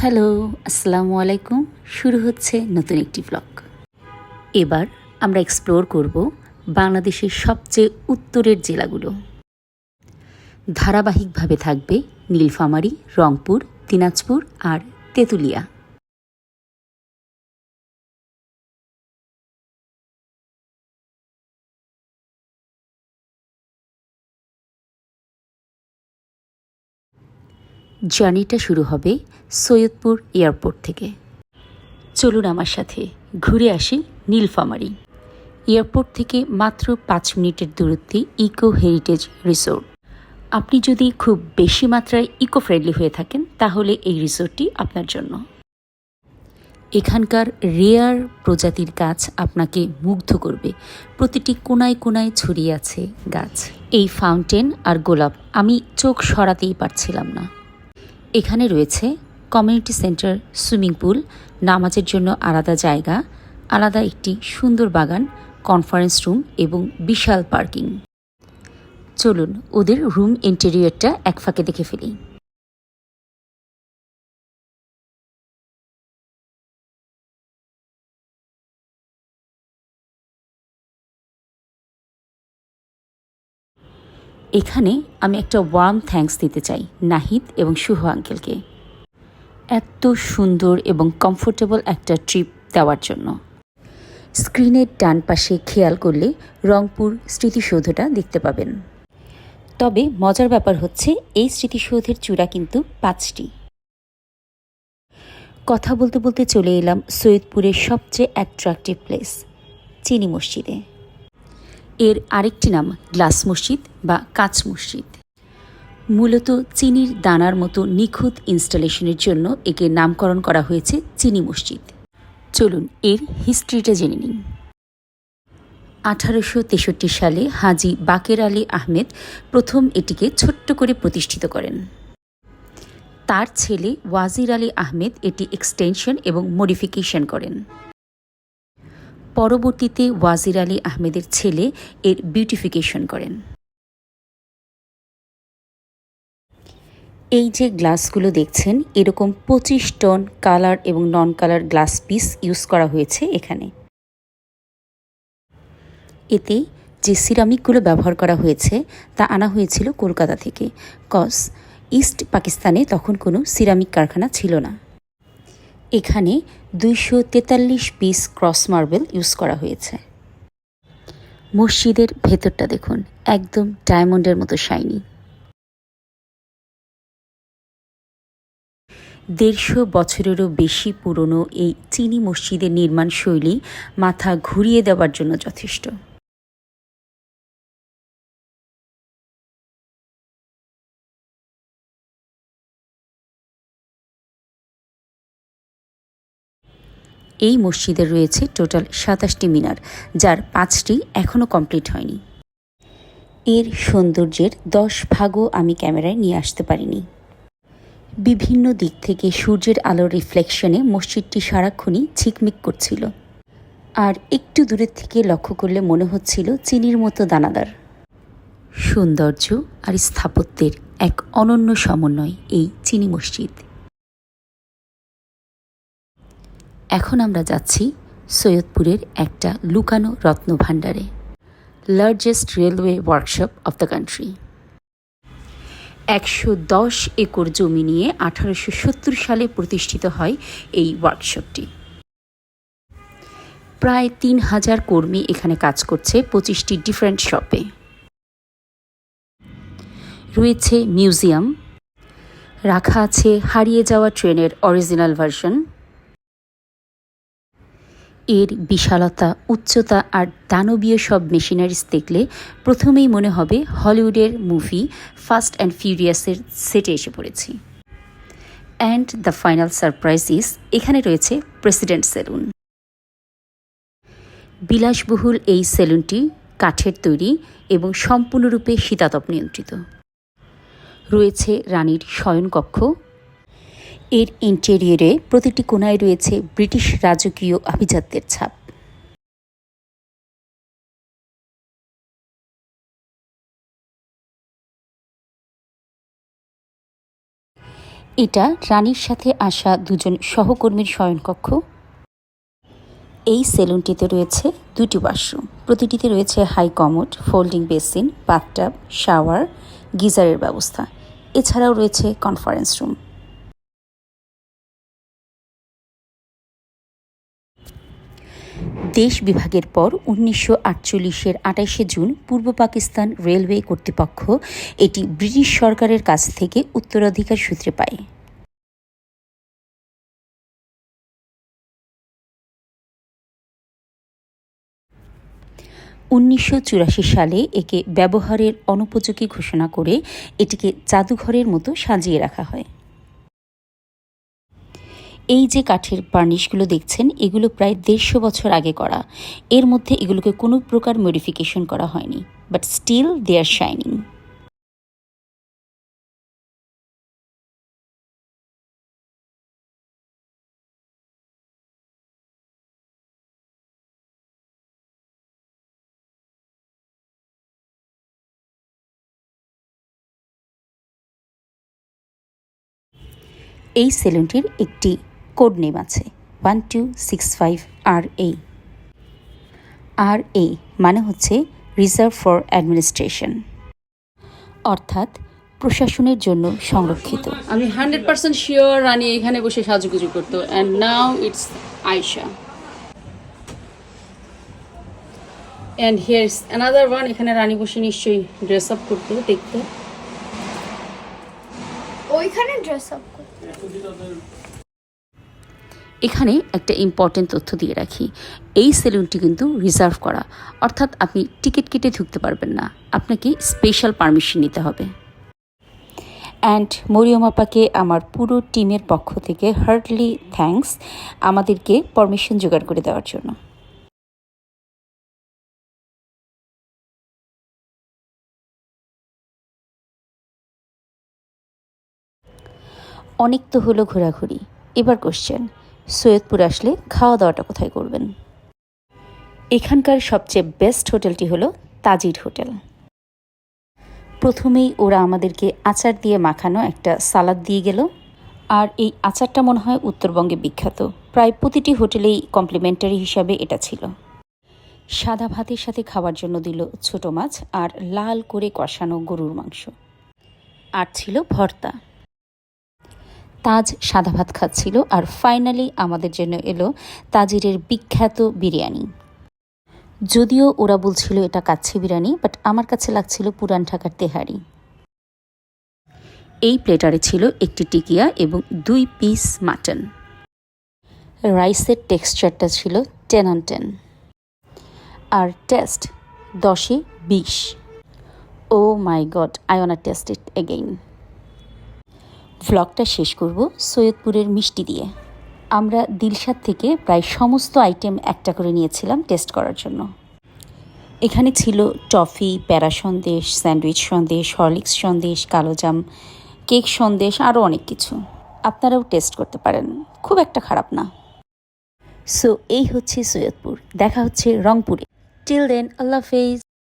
Hello, আসসালামু আলাইকুম। শুরু হচ্ছে নতুন একটি ব্লগ এবার আমরা এক্সপ্লোর করব বাংলাদেশের সবচেয়ে উত্তরের জেলাগুলো। ধারাবাহিকভাবে থাকবে নীলফামারী, রংপুর, দিনাজপুর আর তেঁতুলিয়া। জার্নিটা শুরু হবে সৈয়দপুর এয়ারপোর্ট থেকে। চলুন আমার সাথে ঘুরে আসি নীলফামারী। এয়ারপোর্ট থেকে মাত্র পাঁচ মিনিটের দূরত্বে ইকো হেরিটেজ রিসোর্ট। আপনি যদি খুব বেশি মাত্রায় ইকো ফ্রেন্ডলি হয়ে থাকেন, তাহলে এই রিসোর্টটি আপনার জন্য। এখানকার রেয়ার প্রজাতির গাছ আপনাকে মুগ্ধ করবে। প্রতিটি কোনায় কোনায় ছড়িয়ে আছে গাছ। এই ফাউন্টেন আর গোলাপ আমি চোখ সরাতেই পারছিলাম না। এখানে রয়েছে কমিউনিটি সেন্টার, সুইমিং পুল, নামাজের জন্য আলাদা জায়গা, আলাদা একটি সুন্দর বাগান, কনফারেন্স রুম এবং বিশাল পার্কিং। চলুন, ওদের রুম ইন্টেরিয়রটা এক ফাঁকে দেখে ফেলি। এখানে আমি একটা ওয়ার্ম থ্যাঙ্কস দিতে চাই নাহিদ এবং শুভ আঙ্কেলকে। এত সুন্দর এবং কমফোর্টেবল একটা ট্রিপ দেওয়ার জন্য। স্ক্রিনের ডান পাশে খেয়াল করলে রংপুর স্মৃতিসৌধটা দেখতে পাবেন। তবে মজার ব্যাপার হচ্ছে, এই স্মৃতিসৌধের চূড়া কিন্তু পাঁচটি। কথা বলতে বলতে চলে এলাম সৈয়দপুরের সবচেয়ে অ্যাট্রাকটিভ প্লেস চিনি মসজিদে। এর আরেকটি নাম গ্লাস মসজিদ বা কাঁচ মসজিদ। মূলত চিনির দানার মতো নিখুঁত ইনস্টলেশনের জন্য একে নামকরণ করা হয়েছে চিনি মসজিদ। চলুন এর হিস্ট্রিটা জেনে নিন আঠারোশো তেষট্টি সালে হাজি বাকের আলী আহমেদ প্রথম এটিকে ছোট্ট করে প্রতিষ্ঠিত করেন। তার ছেলে ওয়াজির আলী আহমেদ এটি এক্সটেনশন এবং মডিফিকেশন করেন। পরবর্তীতে ওয়াজির আলী আহমেদের ছেলে এর বিউটিফিকেশন করেন। এই যে গ্লাসগুলো দেখছেন, এরকম পঁচিশ টন কালার এবং non colour glass piece use করা হয়েছে এখানে। এতে যে সিরামিকগুলো ব্যবহার করা হয়েছে, তা আনা হয়েছিল কলকাতা থেকে। কস ইস্ট পাকিস্তানে তখন কোনো সিরামিক কারখানা ছিল না। এখানে দুইশো তেতাল্লিশ পিস ক্রস মার্বেল ইউজ করা হয়েছে। মসজিদের ভেতরটা দেখুন, একদম ডায়মন্ডের মতো শাইনি। দেড়শো বছরেরও বেশি পুরনো এই চিনি মসজিদের নির্মাণ শৈলী মাথা ঘুরিয়ে দেওয়ার জন্য যথেষ্ট। এই মসজিদের রয়েছে টোটাল সাতাশটি মিনার, যার পাঁচটি এখনও কমপ্লিট হয়নি। এর সৌন্দর্যের দশ ভাগও আমি ক্যামেরায় নিয়ে আসতে পারিনি। বিভিন্ন দিক থেকে সূর্যের আলোর রিফ্লেকশনে মসজিদটি সারাক্ষণই ঝিকমিক করছিল। আর একটু দূরের থেকে লক্ষ্য করলে মনে হচ্ছিল চিনির মতো দানাদার। সৌন্দর্য আর স্থাপত্যের এক অনন্য সমন্বয় এই চিনি মসজিদ। এখন আমরা যাচ্ছি সৈয়দপুরের একটা লুকানো রত্ন ভাণ্ডারে largest railway workshop of the country একশো দশ একর জমি নিয়ে আঠারোশো সত্তর সালে প্রতিষ্ঠিত হয় এই ওয়ার্কশপটি প্রায় তিন হাজার কর্মী এখানে কাজ করছে পঁচিশটি ডিফারেন্ট শপে রয়েছে মিউজিয়াম রাখা আছে হারিয়ে যাওয়া ট্রেনের অরিজিনাল ভার্সন এর বিশালতা, উচ্চতা আর দানবীয় সব মেশিনারিজ দেখলে প্রথমেই মনে হবে হলিউডের মুভি ফাস্ট অ্যান্ড ফিউরিয়াসের সেটে এসে পড়েছি। And the final surprise is এখানে রয়েছে প্রেসিডেন্ট সেলুন। বিলাসবহুল এই সেলুনটি কাঠের তৈরি এবং সম্পূর্ণরূপে শীতাতপ নিয়ন্ত্রিত। রয়েছে রানীর শয়নকক্ষ এর ইন্টেরিয়রে প্রতিটি কোনায় রয়েছে ব্রিটিশ রাজকীয় আভিজাত্যের ছাপ। এটা রানীর সাথে আসা দুজন সহকর্মীর শয়নকক্ষ। এই সেলুনটিতে রয়েছে দুটি ওয়াশরুম। প্রতিটিতে রয়েছে high commode, folding basin, bathtub, shower, গিজারের ব্যবস্থা। এছাড়াও রয়েছে কনফারেন্স রুম। দেশ বিভাগের পর উনিশশো আটচল্লিশের আটাইশে জুন পূর্ব পাকিস্তান রেলওয়ে কর্তৃপক্ষ এটি ব্রিটিশ সরকারের কাছ থেকে উত্তরাধিকার সূত্রে পায়। উনিশশো চুরাশি সালে একে ব্যবহারের অনুপযোগী ঘোষণা করে এটিকে জাদুঘরের মতো সাজিয়ে রাখা হয়। এই যে কাঠের বার্নিশগুলো দেখছেন, এগুলো প্রায় দেড়শো বছর আগে করা। এর মধ্যে এগুলোকে কোনো প্রকার মডিফিকেশন করা হয়নি, but still they are shining. এই সেলুনটির একটি কোড নেম আছে one two six five R A R A মানে হচ্ছে রিজার্ভ ফর অ্যাডমিনিস্ট্রেশন অর্থাৎ প্রশাসনের জন্য সংরক্ষিত। আমি হান্ড্রেড পার্সেন্ট শিওর রানী এখানে বসে সাজুগুজু করতো। And now it's Ayesha and here is another one এখানে রানী বসে নিশ্চয়ই ড্রেস আপ করতো দেখতো। ওইখানে ড্রেস আপ করতে। এখানে একটা ইম্পর্টেন্ট তথ্য দিয়ে রাখি। এই সেলুনটি কিন্তু রিজার্ভ করা। অর্থাৎ আপনি টিকিট কেটে ঢুকতে পারবেন না। আপনাকে স্পেশাল পারমিশন নিতে হবে। অ্যান্ড মরিয়ম আপাকে আমার পুরো টিমের পক্ষ থেকে হার্টলি থ্যাঙ্কস আমাদেরকে পারমিশন জোগাড় করে দেওয়ার জন্য। অনেক তো হলো ঘোরাঘুরি। এবার কোশ্চেন সৈয়দপুর আসলে খাওয়া দাওয়াটা কোথায় করবেন? এখানকার সবচেয়ে বেস্ট হোটেলটি হলো তাজির হোটেল। প্রথমেই ওরা আমাদেরকে আচার দিয়ে মাখানো একটা সালাদ দিয়ে গেল। আর এই আচারটা মনে হয় উত্তরবঙ্গে বিখ্যাত। প্রায় প্রতিটি হোটেলেই কমপ্লিমেন্টারি হিসাবে এটা ছিল। সাদা ভাতের সাথে খাওয়ার জন্য দিল ছোট মাছ আর লাল করে কষানো গরুর মাংস। আর ছিল ভর্তা। তাজ সাদা ভাত খাচ্ছিল আর ফাইনালি আমাদের জন্য এলো তাজিরের বিখ্যাত বিরিয়ানি। যদিও ওরা বলছিল এটা কাচ্ছি বিরিয়ানি বাট আমার কাছে লাগছিল পুরান ঢাকার তেহারি। এই প্লেটারে ছিল একটি টিকিয়া এবং দুই পিস মাটন রাইসের টেক্সচারটা ছিল টেন অন টেন আর টেস্ট দশে বিশ। ও my God I wanna taste it again ভ্লগটা শেষ করব সৈয়দপুরের মিষ্টি দিয়ে। আমরা দিলশাদ থেকে প্রায় সমস্ত আইটেম একটা করে নিয়েছিলাম টেস্ট করার জন্য। এখানে ছিল টফি প্যারা সন্দেশ, স্যান্ডউইচ সন্দেশ, হরলিক্স সন্দেশ কালোজাম কেক সন্দেশ আরও অনেক কিছু। আপনারাও টেস্ট করতে পারেন। খুব একটা খারাপ না। সো এই হচ্ছে সৈয়দপুর। দেখা হচ্ছে রংপুরে। টিল দেন আল্লাহ হাফেজ।